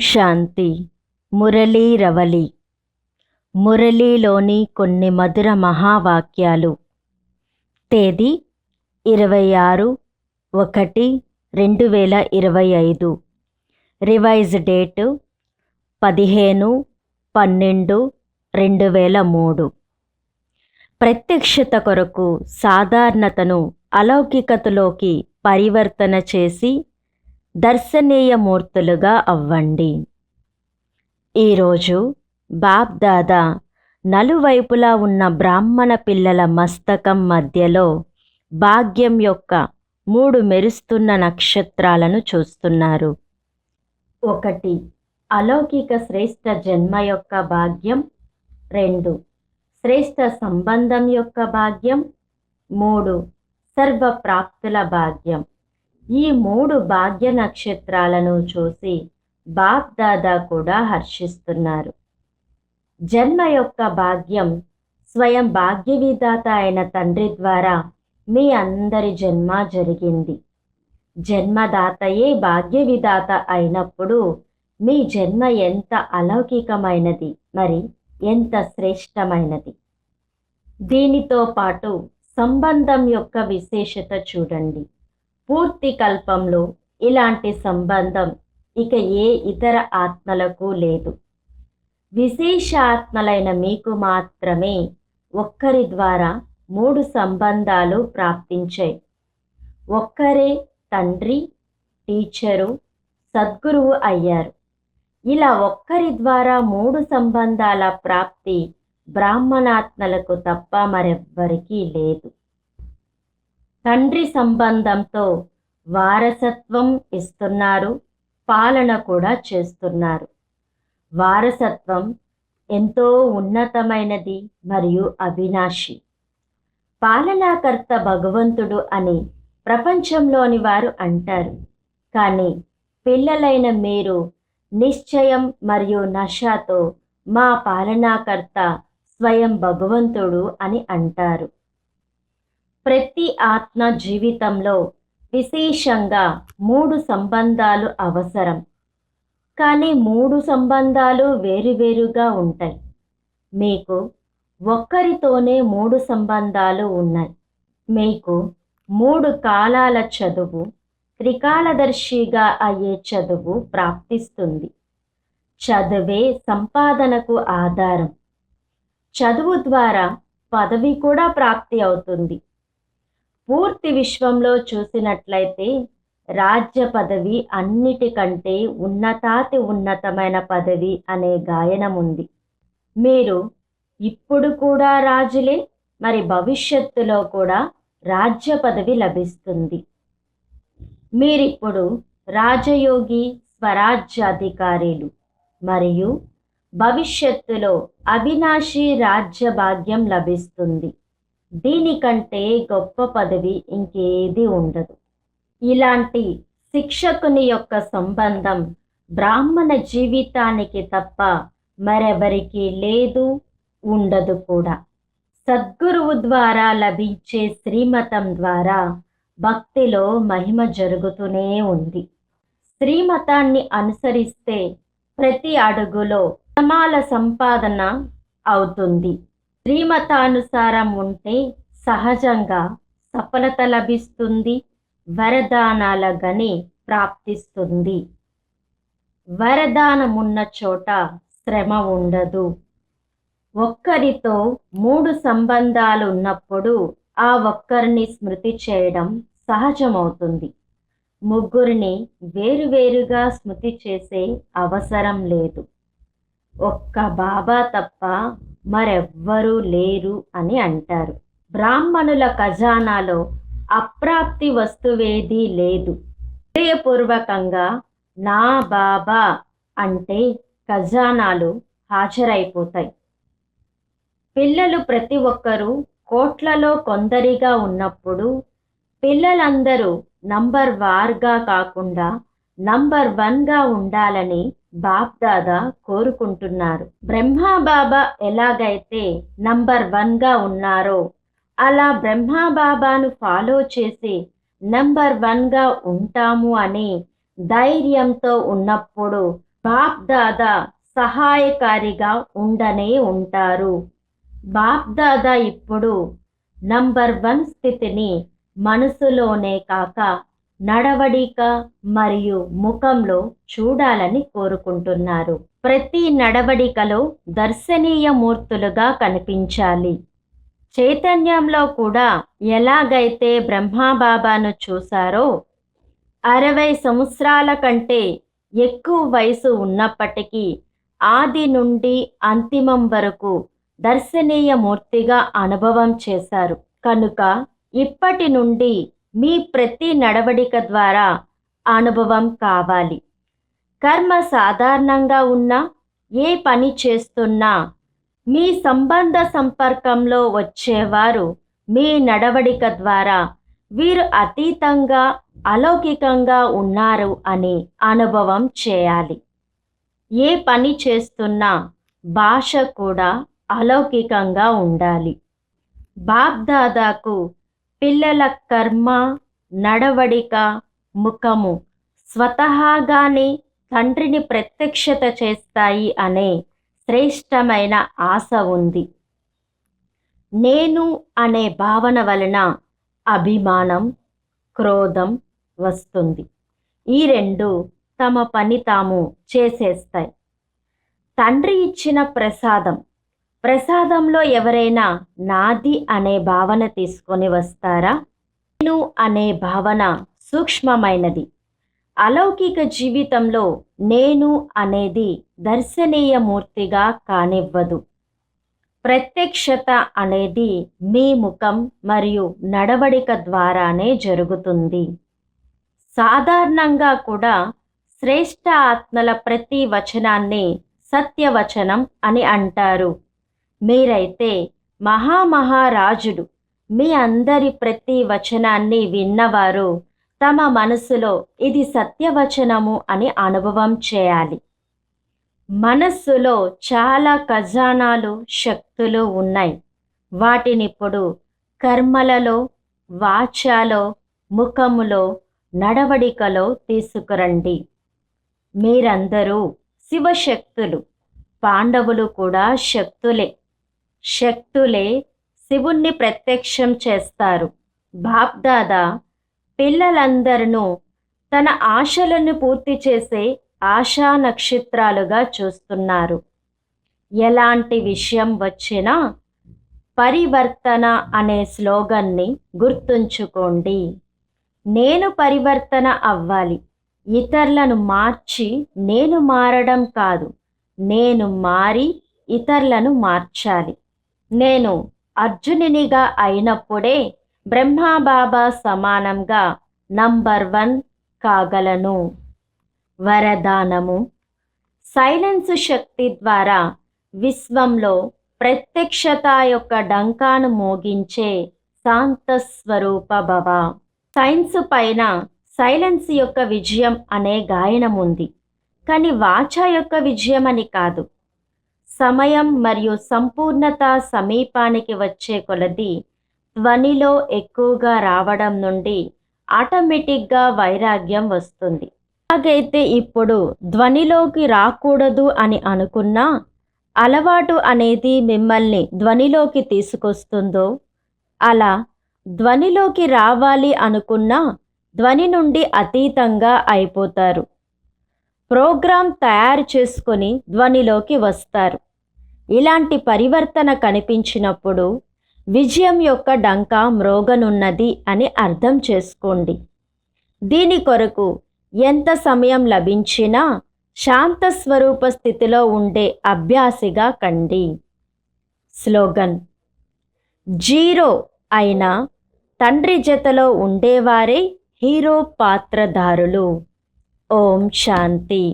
శాంతి మురళీ రవలి. మురళీలోని కొన్ని మధుర మహావాక్యాలు. తేదీ ఇరవై ఆరు ఒకటి రెండు వేల ఇరవై ఐదు. రివైజ్ డేటు పదిహేను పన్నెండు రెండు వేల మూడు. ప్రత్యక్షత కొరకు సాధారణతను అలౌకికతలోకి పరివర్తన చేసి దర్శనీయ మూర్తులుగా అవ్వండి. ఈరోజు బాప్ దాదా నలువైపులా ఉన్న బ్రాహ్మణ పిల్లల మస్తకం మధ్యలో భాగ్యం యొక్క మూడు మెరుస్తున్న నక్షత్రాలను చూస్తున్నారు. ఒకటి అలౌకిక శ్రేష్ఠ జన్మ యొక్క భాగ్యం. రెండు శ్రేష్ట సంబంధం యొక్క భాగ్యం. మూడు సర్వ ప్రాప్తుల భాగ్యం. ఈ మూడు భాగ్య నక్షత్రాలను చూసి బాప్ దాదా కూడా హర్షిస్తున్నారు. జన్మ యొక్క భాగ్యం స్వయం భాగ్య విధాత అయిన తండ్రి ద్వారా మీ అందరి జన్మ జరిగింది. జన్మదాతయే భాగ్య విధాత అయినప్పుడు మీ జన్మ ఎంత అలౌకికమైనది మరి ఎంత శ్రేష్టమైనది? దీనితో పాటు సంబంధం యొక్క విశేషత చూడండి. పూర్తి కల్పంలో ఇలాంటి సంబంధం ఇక ఏ ఇతర ఆత్మలకు లేదు. విశేషాత్మలైన మీకు మాత్రమే ఒక్కరి ద్వారా మూడు సంబంధాలు ప్రాప్తించాయి. ఒక్కరే తండ్రి టీచరు సద్గురువు అయ్యారు. ఇలా ఒక్కరి ద్వారా మూడు సంబంధాల ప్రాప్తి బ్రాహ్మణాత్మలకు తప్ప మరెవ్వరికీ లేదు. తండ్రి సంబంధంతో వారసత్వం ఇస్తున్నారు పాలన కూడా చేస్తున్నారు. వారసత్వం ఎంతో ఉన్నతమైనది మరియు అవినాశి. పాలనాకర్త భగవంతుడు అని ప్రపంచంలోని వారు అంటారు. కానీ పిల్లలైన మీరు నిశ్చయం మరియు నషాతో మా పాలనాకర్త స్వయం భగవంతుడు అని అంటారు. ప్రతి ఆత్మ జీవితంలో విశేషంగా మూడు సంబంధాలు అవసరం. కానీ మూడు సంబంధాలు వేరువేరుగా ఉంటాయి. మీకు ఒక్కరితోనే మూడు సంబంధాలు ఉన్నాయి. మీకు మూడు కాలాల చదువు త్రికాలదర్శిగా అయ్యే చదువు ప్రాప్తిస్తుంది. చదువే సంపాదనకు ఆధారం. చదువు ద్వారా పదవి కూడా ప్రాప్తి అవుతుంది. పూర్తి విశ్వంలో చూసినట్లయితే రాజ్య పదవి అన్నిటికంటే ఉన్నతాతి ఉన్నతమైన పదవి అనే గాయనం ఉంది మీరు ఇప్పుడు కూడా రాజులే మరి భవిష్యత్తులో కూడా రాజ్య పదవి లభిస్తుంది. మీరిప్పుడు రాజయోగి స్వరాజ్యాధికారులు మరియు భవిష్యత్తులో అవినాశి రాజ్య భాగ్యం లభిస్తుంది. దీనికంటే గొప్ప పదవి ఇంకేది ఉండదు. ఇలాంటి శిక్షకుని యొక్క సంబంధం బ్రాహ్మణ జీవితానికి తప్ప మరెవరికి లేదు ఉండదు కూడా. సద్గురువు ద్వారా లభించే శ్రీమతం ద్వారా భక్తిలో మహిమ జరుగుతూనే ఉంది. శ్రీమతాన్ని అనుసరిస్తే ప్రతి అడుగులో సమాల సంపాదన అవుతుంది. శ్రీమతానుసారం ఉంటే సహజంగా సఫలత లభిస్తుంది వరదానాల గని ప్రాప్తిస్తుంది. వరదానమున్న చోట శ్రమ ఉండదు. ఒక్కరితో మూడు సంబంధాలు ఉన్నప్పుడు ఆ ఒక్కరిని స్మృతి చేయడం సహజమవుతుంది. ముగ్గురిని వేరువేరుగా స్మృతి చేసే అవసరం లేదు. ఒక్క బాబా తప్ప మరెవ్వరూ లేరు అని అంటారు. బ్రాహ్మణుల ఖజానాలో అప్రాప్తి వస్తువేదీ లేదు. హృదయపూర్వకంగా నా బాబా అంటే ఖజానాలు హాజరైపోతాయి. పిల్లలు ప్రతి ఒక్కరూ కోట్లలో కొందరిగా ఉన్నప్పుడు పిల్లలందరూ నంబర్ వార్గా కాకుండా నంబర్ వన్గా ఉండాలని బాప్దాదా కోరుకుంటున్నారు. బ్రహ్మా బాబా ఎలాగైతే నంబర్ వన్గా ఉన్నారో అలా బ్రహ్మా బాబాను ఫాలో చేసి నంబర్ వన్గా ఉంటాము అని ధైర్యంతో ఉన్నప్పుడు బాప్ దాదా సహాయకారిగా ఉండనే ఉంటారు. బాప్ దాదా ఇప్పుడు నంబర్ వన్ స్థితిని మనసులోనే కాక నడవడిక మరియు ముఖంలో చూడాలని కోరుకుంటున్నారు. ప్రతి నడవడికలో దర్శనీయ మూర్తులుగా కనిపించాలి. చైతన్యంలో కూడా ఎలాగైతే బ్రహ్మాబాబాను చూశారో అరవై సంవత్సరాల కంటే ఎక్కువ వయసు ఉన్నప్పటికీ ఆది నుండి అంతిమం వరకు దర్శనీయ మూర్తిగా అనుభవం చేశారు. కనుక ఇప్పటి నుండి మీ ప్రతి నడవడిక ద్వారా అనుభవం కావాలి. కర్మ సాధారణంగా ఉన్నా ఏ పని చేస్తున్నా మీ సంబంధ సంపర్కంలో వచ్చేవారు మీ నడవడిక ద్వారా వీరు అతీతంగా అలౌకికంగా ఉన్నారు అని అనుభవం చేయాలి. ఏ పని చేస్తున్నా భాష కూడా అలౌకికంగా ఉండాలి. బాబ్దాదాకు పిల్లల కర్మ నడవడిక ముఖము. స్వతహాగానే తండ్రిని ప్రత్యక్షత చేస్తాయి అనే శ్రేష్టమైన ఆశ ఉంది. నేను అనే భావన వలన అభిమానం క్రోధం వస్తుంది. ఈ రెండు తమ పని తాము చేసేస్తాయి. తండ్రి ఇచ్చిన ప్రసాదం ప్రసాదంలో ఎవరైనా నాది అనే భావన తీసుకొని వస్తారా? నేను అనే భావన సూక్ష్మమైనది. అలౌకిక జీవితంలో నేను అనేది దర్శనీయ మూర్తిగా కానివ్వదు. ప్రత్యక్షత అనేది మీ ముఖం మరియు నడవడిక ద్వారానే జరుగుతుంది. సాధారణంగా కూడా శ్రేష్ట ఆత్మల ప్రతి వచనాన్ని సత్యవచనం అని అంటారు. మీరైతే మహామహారాజుడు మీ అందరి ప్రతి వచనాన్ని విన్నవారు తమ మనసులో ఇది సత్యవచనము అని అనుభవం చేయాలి. మనస్సులో చాలా ఖజానాలు శక్తులు ఉన్నాయి. వాటినిప్పుడు కర్మలలో వాచాలో ముఖములో నడవడికలో తీసుకురండి. మీరందరూ శివశక్తులు. పాండవులు కూడా శక్తులే. శక్తులే శివుణ్ణి ప్రత్యక్షం చేస్తారు. బాప్దాదా పిల్లలందరినూ తన ఆశలను పూర్తి చేసే ఆశా నక్షత్రాలుగా చూస్తున్నారు. ఎలాంటి విషయం వచ్చినా పరివర్తన అనే స్లోగన్ని గుర్తుంచుకోండి. నేను పరివర్తన అవ్వాలి. ఇతరులను మార్చి నేను మారడం కాదు. నేను మారి ఇతరులను మార్చాలి. నేను అర్జునునిగా అయినప్పుడే బ్రహ్మాబాబా సమానంగా నంబర్ వన్ కాగలను. వరదానము. సైలెన్స్ శక్తి ద్వారా విశ్వంలో ప్రత్యక్షత యొక్క డంకాను మోగించే శాంత స్వరూప భవ. సైన్స్ పైన సైలెన్స్ యొక్క విజయం అనే గాయనం ఉంది కానీ వాచ యొక్క విజయం అని కాదు. సమయం మరియు సంపూర్ణత సమీపానికి వచ్చే కొలది ధ్వనిలో ఎక్కువగా రావడం నుండి ఆటోమేటిక్గా వైరాగ్యం వస్తుంది. అలాగైతే ఇప్పుడు ధ్వనిలోకి రాకూడదు అని అనుకున్నా అలవాటు అనేది మిమ్మల్ని ధ్వనిలోకి తీసుకొస్తుందో అలా ధ్వనిలోకి రావాలి అనుకున్నా ధ్వని నుండి అతీతంగా అయిపోతారు. ప్రోగ్రాం తయారు చేసుకొని ధ్వనిలోకి వస్తారు. ఇలాంటి పరివర్తన కనిపించినప్పుడు విజయం యొక్క డంకా మ్రోగనున్నది అని అర్థం చేసుకోండి. దీని కొరకు ఎంత సమయం లభించినా శాంత స్వరూప స్థితిలో ఉండే అభ్యాసిగా కండి. స్లోగన్. జీరో అయిన తండ్రి జతలో ఉండేవారే హీరో పాత్రధారులు. ఓం శాంతి.